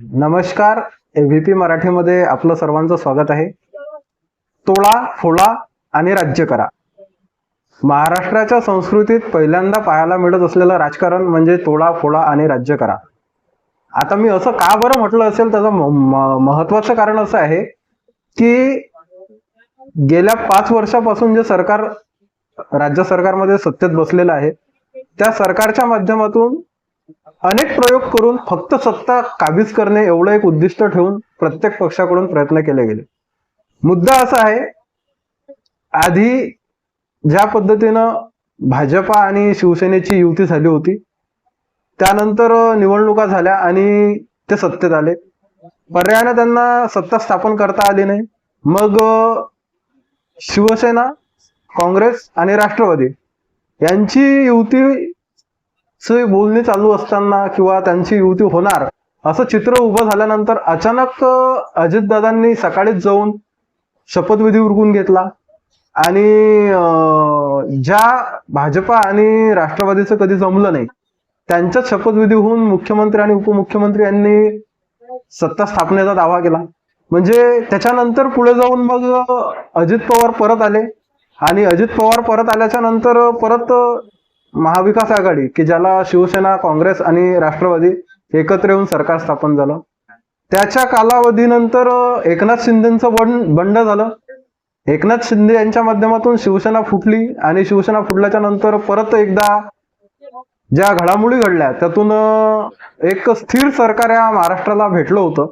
नमस्कार. व्हीपी मराठीमध्ये आपलं सर्वांचं स्वागत आहे. तोळा फोळा आणि राज्य करा. महाराष्ट्राच्या संस्कृतीत पहिल्यांदा पाहायला मिळत असलेलं राजकारण म्हणजे तोळा फोळा आणि राज्य करा. आता मी असं का बरं म्हटलं असेल त्याचं महत्वाचं कारण असं आहे की गेल्या पाच वर्षापासून जे सरकार राज्य सरकारमध्ये सत्तेत बसलेलं आहे त्या सरकारच्या माध्यमातून अनेक प्रयोग करून फक्त सत्ता काबीज करणे एवढं एक उद्दिष्ट ठेवून प्रत्येक पक्षाकडून प्रयत्न केले गेले. मुद्दा असा आहे आधी ज्या पद्धतीनं भाजपा आणि शिवसेनेची युती झाली होती त्यानंतर निवडणुका झाल्या आणि ते सत्तेत आले. पर्यायाने त्यांना सत्ता स्थापन करता आली नाही. मग शिवसेना काँग्रेस आणि राष्ट्रवादी यांची युती चे बोलणी चालू असताना किंवा त्यांची युती होणार असं चित्र उभं झाल्यानंतर अचानक अजितदादांनी सकाळीच जाऊन शपथविधी उरकून घेतला. आणि ज्या भाजपा आणि राष्ट्रवादीचं कधी जमलं नाही त्यांच्याच शपथविधी होऊन मुख्यमंत्री आणि उपमुख्यमंत्री यांनी सत्ता स्थापनेचा दावा केला. म्हणजे त्याच्यानंतर पुढे जाऊन मग अजित पवार परत आले. आणि अजित पवार परत आल्याच्यानंतर परत महाविकास आघाडी की ज्याला शिवसेना काँग्रेस आणि राष्ट्रवादी एकत्र येऊन सरकार स्थापन झालं. त्याच्या कालावधीनंतर एकनाथ शिंदेचं बंड बंड झालं. एकनाथ शिंदे यांच्या माध्यमातून शिवसेना फुटली आणि शिवसेना फुटल्याच्या नंतर परत एकदा ज्या घडामोडी घडल्या त्यातून एक स्थिर सरकार या महाराष्ट्राला भेटलं होतं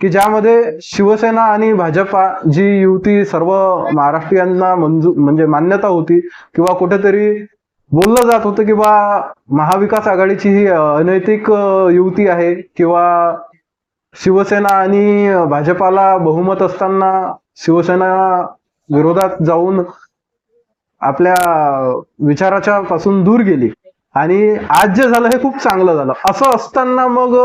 की ज्यामध्ये शिवसेना आणि भाजपा जी युती सर्व महाराष्ट्रीयांना मंजू म्हणजे मान्यता होती किंवा कुठेतरी बोललं जात होतं की बा महाविकास आघाडीची ही अनैतिक युती आहे किंवा शिवसेना आणि भाजपाला बहुमत असताना शिवसेना विरोधात जाऊन आपल्या विचाराच्या पासून दूर गेली. आणि आज जे झालं हे खूप चांगलं झालं. असं असताना मग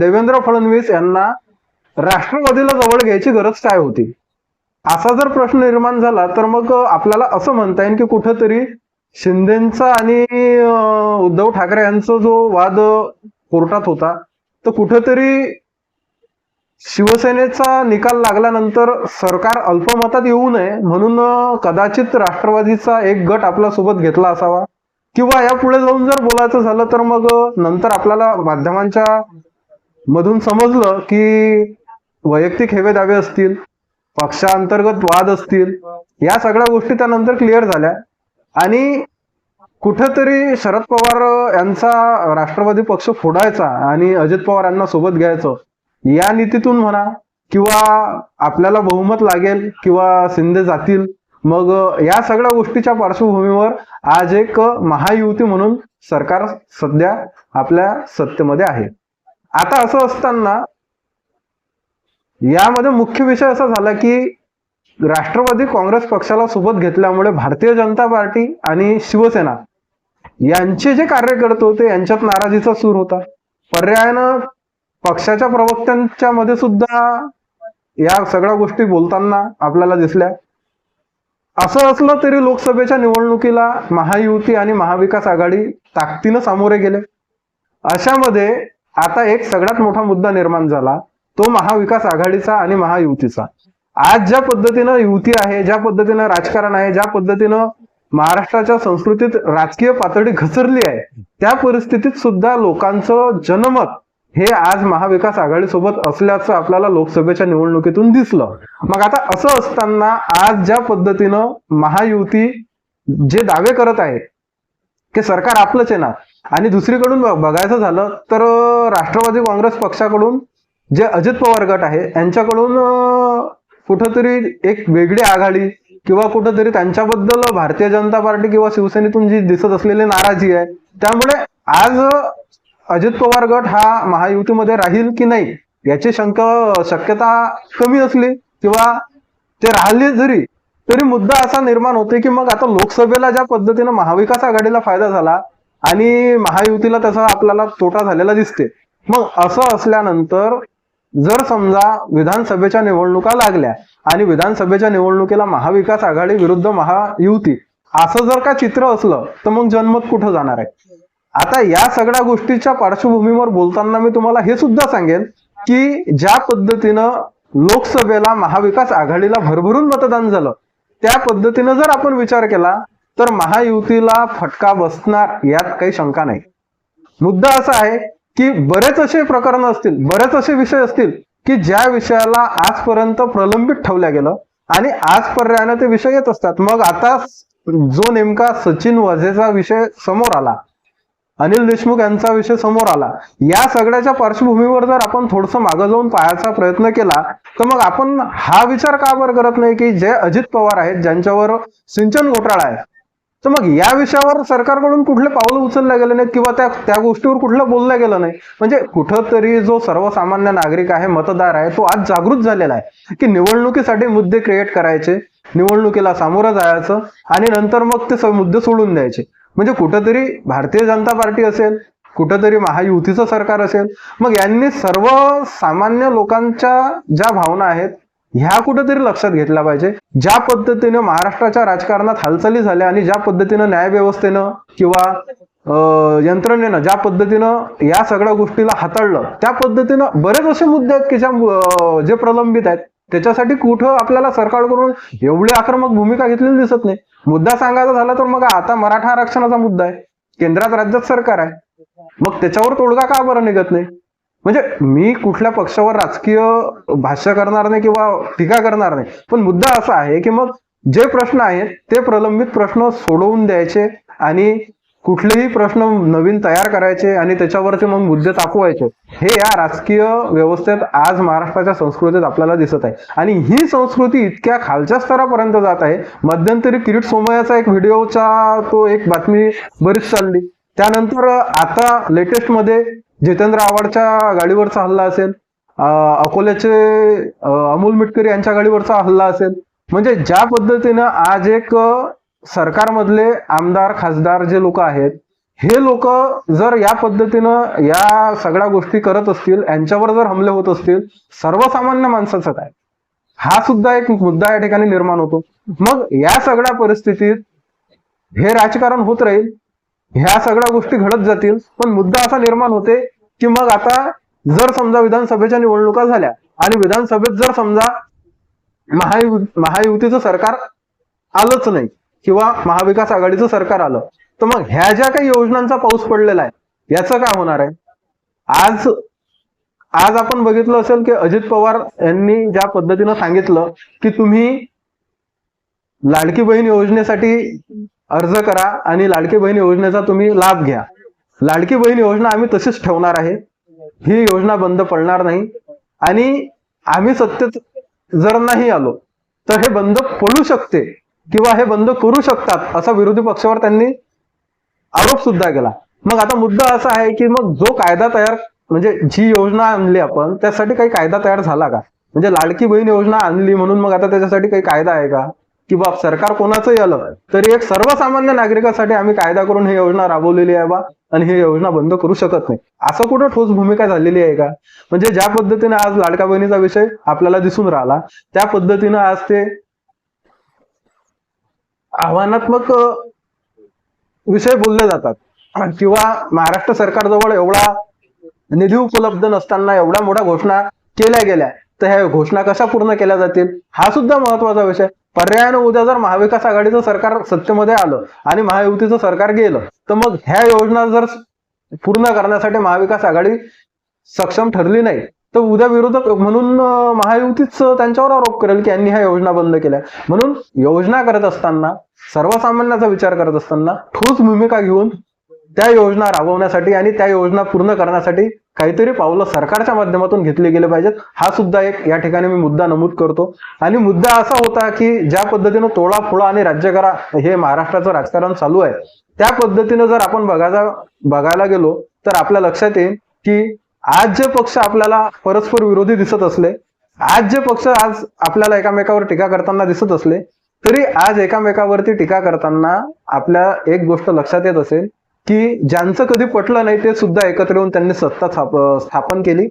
देवेंद्र फडणवीस यांना राष्ट्रवादीला जवळ घ्यायची गरज काय होती? असा जर प्रश्न निर्माण झाला तर मग आपल्याला असं म्हणता येईल की कुठंतरी शिंदेचा आणि उद्धव ठाकरे यांचा जो वाद कोर्टात होता तर कुठेतरी शिवसेनेचा निकाल लागल्यानंतर सरकार अल्पमतात येऊ नये म्हणून कदाचित राष्ट्रवादीचा एक गट आपल्यासोबत घेतला असावा. किंवा या पुढे जाऊन जर बोलायचं झालं तर मग नंतर आपल्याला माध्यमांच्या मधून समजलं की वैयक्तिक हेवे दावे असतील पक्षांतर्गत वाद असतील या सगळ्या गोष्टी त्यानंतर क्लिअर झाल्या. आणि कुठंतरी शरद पवार यांचा राष्ट्रवादी पक्ष फोडायचा आणि अजित पवार यांना सोबत घ्यायचं या नीतीतून म्हणा किंवा आपल्याला बहुमत लागेल किंवा शिंदे जातील मग या सगळ्या गोष्टीच्या पार्श्वभूमीवर आज एक महायुती म्हणून सरकार सध्या आपल्या सत्तेमध्ये आहे. आता असं असताना यामध्ये मुख्य विषय असा झाला की राष्ट्रवादी काँग्रेस पक्षाला सोबत घेतल्यामुळे भारतीय जनता पार्टी आणि शिवसेना यांचे जे कार्यकर्ते होते यांच्यात नाराजीचा सूर होता. पर्यायानं पक्षाच्या प्रवक्त्यांच्या मध्ये सुद्धा या सगळ्या गोष्टी बोलताना आपल्याला दिसल्या. असं असलं तरी लोकसभेच्या निवडणुकीला महायुती आणि महाविकास आघाडी ताकदीनं सामोरे गेले. अशामध्ये आता एक सगळ्यात मोठा मुद्दा निर्माण झाला तो महाविकास आघाडीचा आणि महायुतीचा. आज ज्या पद्धतीनं युती आहे ज्या पद्धतीनं राजकारण आहे ज्या पद्धतीनं महाराष्ट्राच्या संस्कृतीत राजकीय पातळी घसरली आहे त्या परिस्थितीत सुद्धा लोकांचं जनमत हे आज महाविकास आघाडी सोबत असल्याचं आपल्याला लोकसभेच्या निवडणुकीतून दिसलं. मग आता असं असताना आज ज्या पद्धतीनं महायुती जे दावे करत आहे की सरकार आपलंच येणार आणि दुसरीकडून बघायचं झालं तर राष्ट्रवादी काँग्रेस पक्षाकडून जे अजित पवार गट आहे यांच्याकडून कुठंतरी एक वेगळी आघाडी किंवा कुठंतरी त्यांच्याबद्दल भारतीय जनता पार्टी किंवा शिवसेनेतून जी दिसत असलेली नाराजी आहे त्यामुळे आज अजित पवार गट हा महायुतीमध्ये राहील की नाही याची शंका शक्यता कमी असली किंवा ते राहिले जरी तरी मुद्दा असा निर्माण होते की मग आता लोकसभेला ज्या पद्धतीनं महाविकास आघाडीला फायदा झाला आणि महायुतीला त्याचा आपल्याला तोटा झालेला दिसते मग असं असल्यानंतर जर समजा विधानसभेच्या निवडणुका लागल्या आणि विधानसभेच्या निवडणुकीला महाविकास आघाडी विरुद्ध महायुती असं जर का चित्र असलं तर मग जनमत कुठं जाणार आहे? आता या सगळ्या गोष्टीच्या पार्श्वभूमीवर बोलताना मी तुम्हाला हे सुद्धा सांगेन की ज्या पद्धतीनं लोकसभेला महाविकास आघाडीला भरभरून मतदान झालं त्या पद्धतीनं जर आपण विचार केला तर महायुतीला फटका बसणार यात काही शंका नाही. मुद्दा असा आहे की बरेच असे प्रकरण असतील बरेच असे विषय असतील की ज्या विषयाला आजपर्यंत प्रलंबित ठेवल्या गेलं आणि आज पर्यायानं ते विषय येत असतात. मग आता जो नेमका सचिन वझेचा विषय समोर आला अनिल देशमुख यांचा विषय समोर आला या सगळ्याच्या पार्श्वभूमीवर जर आपण थोडस मागं जाऊन पाहायचा प्रयत्न केला तर मग आपण हा विचार का बरं करत नाही की जे अजित पवार आहेत ज्यांच्यावर सिंचन घोटाळा आहे तर मग या विषयावर सरकारकडून कुठले पावलं उचलल्या गेले नाहीत किंवा त्या त्या गोष्टीवर कुठलं बोललं गेलं नाही? म्हणजे कुठंतरी जो सर्वसामान्य नागरिक आहे मतदार आहे तो आज जागृत झालेला आहे की निवडणुकीसाठी मुद्दे क्रिएट करायचे निवडणुकीला सामोरं जायचं आणि नंतर मग ते मुद्दे सोडून द्यायचे. म्हणजे कुठंतरी भारतीय जनता पार्टी असेल कुठंतरी महायुतीचं सरकार असेल मग यांनी सर्व सामान्य लोकांच्या ज्या भावना आहेत ह्या कुठेतरी लक्षात घेतल्या पाहिजे. ज्या पद्धतीनं महाराष्ट्राच्या राजकारणात हालचाली झाल्या आणि ज्या पद्धतीनं न्यायव्यवस्थेनं किंवा यंत्रणेनं ज्या पद्धतीनं या सगळ्या गोष्टीला हाताळलं त्या पद्धतीनं बरेच असे मुद्दे आहेत की ज्या जे प्रलंबित आहेत. त्याच्यासाठी कुठं आपल्याला सरकारकडून एवढी आक्रमक भूमिका घेतलेली दिसत नाही. मुद्दा सांगायचा झाला तर मग आता मराठा आरक्षणाचा मुद्दा आहे. केंद्रात राज्यात सरकार आहे. मग त्याच्यावर तोडगा का बरं निघत नाही? म्हणजे मी कुठल्या पक्षावर राजकीय भाष्य करणार नाही किंवा टीका करणार नाही पण मुद्दा असा आहे की मग जे प्रश्न आहेत ते प्रलंबित प्रश्न सोडवून द्यायचे आणि कुठलेही प्रश्न नवीन तयार करायचे आणि त्याच्यावरचे मग मुद्दे तापवायचे. हे या राजकीय व्यवस्थेत आज महाराष्ट्राच्या संस्कृतीत आपल्याला दिसत आहे. आणि ही संस्कृती इतक्या खालच्या स्तरापर्यंत जात आहे. मध्यंतरी किरीट सोमयाचा एक व्हिडिओचा तो एक बातमी बरीच चालली. त्यानंतर आता लेटेस्टमध्ये जितेंद्र आव्हाडच्या गाडीवरचा हल्ला असेल अकोल्याचे अमोल मिटकरी यांच्या गाडीवरचा हल्ला असेल म्हणजे ज्या पद्धतीनं आज एक सरकारमधले आमदार खासदार जे लोक आहेत हे लोक जर या पद्धतीनं या सगळ्या गोष्टी करत असतील यांच्यावर जर हमले होत असतील सर्वसामान्य माणसाचं काय? हा सुद्धा एक मुद्दा या ठिकाणी निर्माण होतो. मग या सगळ्या परिस्थितीत हे राजकारण होत राहील ह्या सगळ्या गोष्टी घडत जातील पण मुद्दा असा निर्माण होते की मग आता जर समजा विधानसभेच्या निवडणुका झाल्या आणि विधानसभेत जर समजा महायु महायुतीचं सरकार आलंच नाही किंवा महाविकास आघाडीचं सरकार आलं तर मग ह्या ज्या काही योजनांचा पाऊस पडलेला आहे याचं काय होणार आहे? आज आज आपण बघितलं असेल की अजित पवार यांनी ज्या पद्धतीनं सांगितलं की तुम्ही लाडकी बहीण योजनेसाठी अर्ज करा आणि लाडकी बहीण योजनेचा तुम्ही लाभ घ्या. लाडकी बहीण योजना आम्ही तशीच ठेवणार आहे. ही योजना बंद पडणार नाही. आणि आम्ही सत्तेत जर नाही आलो तर हे बंद पडू शकते किंवा हे बंद करू शकतात असा विरोधी पक्षावर त्यांनी आरोप सुद्धा केला. मग आता मुद्दा असा आहे की मग जो कायदा तयार म्हणजे जी योजना आणली आपण त्यासाठी काही कायदा तयार झाला का? म्हणजे लाडकी बहीण योजना आणली म्हणून मग आता त्याच्यासाठी काही कायदा आहे का? की बाप सरकार कोणाचंही आलं तरी एक सर्वसामान्य नागरिकासाठी आम्ही कायदा करून ही योजना राबवलेली आहे बा आणि ही योजना बंद करू शकत नाही. असं कुठं ठोस भूमिका झालेली आहे का? म्हणजे ज्या पद्धतीने आज लाडका बहिणीचा विषय आपल्याला दिसून राहिला त्या पद्धतीनं आज ते आव्हानात्मक विषय बोलले जातात. किंवा महाराष्ट्र सरकारजवळ एवढा निधी उपलब्ध नसताना एवढ्या मोठ्या घोषणा केल्या गेल्या तर ह्या घोषणा कशा पूर्ण केल्या जातील? हा सुद्धा महत्त्वाचा विषय. पर्यायानं उद्या जर महाविकास आघाडीचं सरकार सत्तेमध्ये आलं आणि महायुतीचं सरकार गेलं तर मग ह्या योजना जर पूर्ण करण्यासाठी महाविकास आघाडी सक्षम ठरली नाही तर उद्या विरोधक म्हणून महायुतीच त्यांच्यावर आरोप करेल की यांनी ह्या योजना बंद केल्या. म्हणून योजना करत असताना सर्वसामान्याचा विचार करत असताना ठोस भूमिका घेऊन त्या योजना राबवण्यासाठी आणि त्या योजना पूर्ण करण्यासाठी काहीतरी पावलं सरकारच्या माध्यमातून घेतले गेले पाहिजेत. हा सुद्धा एक या ठिकाणी मी मुद्दा नमूद करतो. आणि मुद्दा असा होता की ज्या पद्धतीनं तोडाफोडा आणि राज्य करा हे महाराष्ट्राचं राजकारण चालू आहे. त्या पद्धतीनं जर आपण बघायला बघायला गेलो तर आपल्या लक्षात येईल की आज जे पक्ष आपल्याला परस्पर विरोधी दिसत असले आज जे पक्ष आज आपल्याला एकामेकावर टीका करताना दिसत असले तरी आज एकामेकावरती टीका करताना आपल्या एक गोष्ट लक्षात येत असेल की ज्यांचं कधी पटलं नाही ते सुद्धा एकत्र येऊन त्यांनी सत्ता स्थापन केली.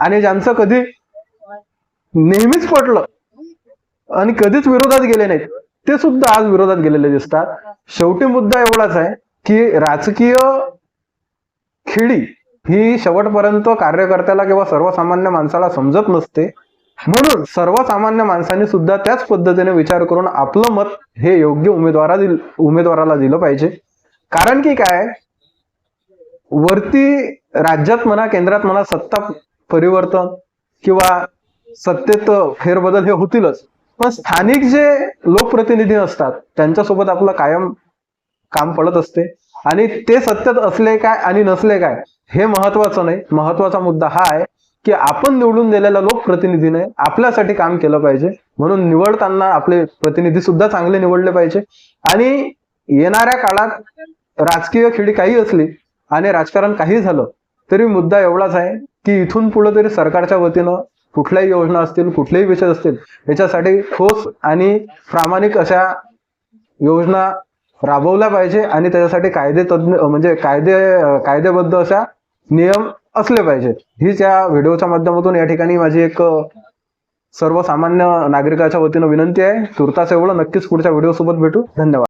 आणि ज्यांचं कधी नेहमीच पटलं आणि कधीच विरोधात गेले नाहीत ते सुद्धा आज विरोधात गेलेले दिसतात. शेवटी मुद्दा एवढाच आहे की राजकीय खेळी ही शेवटपर्यंत कार्यकर्त्याला किंवा सर्वसामान्य माणसाला समजत नसते. म्हणून सर्वसामान्य माणसांनी सुद्धा त्याच पद्धतीने विचार करून आपलं मत हे योग्य उमेदवारा दिल उमेदवाराला दिलं पाहिजे. कारण की काय? वरती राज्यात म्हणा केंद्रात म्हणा सत्ता परिवर्तन किंवा सत्तेत फेरबदल हे होतीलच. पण स्थानिक जे लोकप्रतिनिधी असतात त्यांच्यासोबत आपलं कायम काम पडत असते. आणि ते सत्तेत असले काय आणि नसले काय हे महत्वाचं नाही. महत्त्वाचा मुद्दा हा आहे की आपण निवडून दिलेल्या लोकप्रतिनिधीने आपल्यासाठी काम केलं पाहिजे. म्हणून निवडताना आपले प्रतिनिधी सुद्धा चांगले निवडले पाहिजे. आणि येणाऱ्या काळात राजकीय खेळी काही असली आणि राजकारण काही झालं तरी मुद्दा एवढाच आहे की इथून पुढे तरी सरकारच्या वतीनं कुठल्याही योजना असतील कुठलेही विषय असतील याच्यासाठी ठोस आणि प्रामाणिक अशा योजना राबवल्या पाहिजे आणि त्याच्यासाठी कायदे तज्ञ म्हणजे कायदे कायदेबद्ध अशा नियम असले पाहिजे. हीच या व्हिडिओच्या माध्यमातून या ठिकाणी माझी एक सर्वसामान्य नागरिकाच्या वतीनं विनंती आहे. तुर्तास एवढं नक्कीच पुढच्या व्हिडिओ सोबत भेटू. धन्यवाद.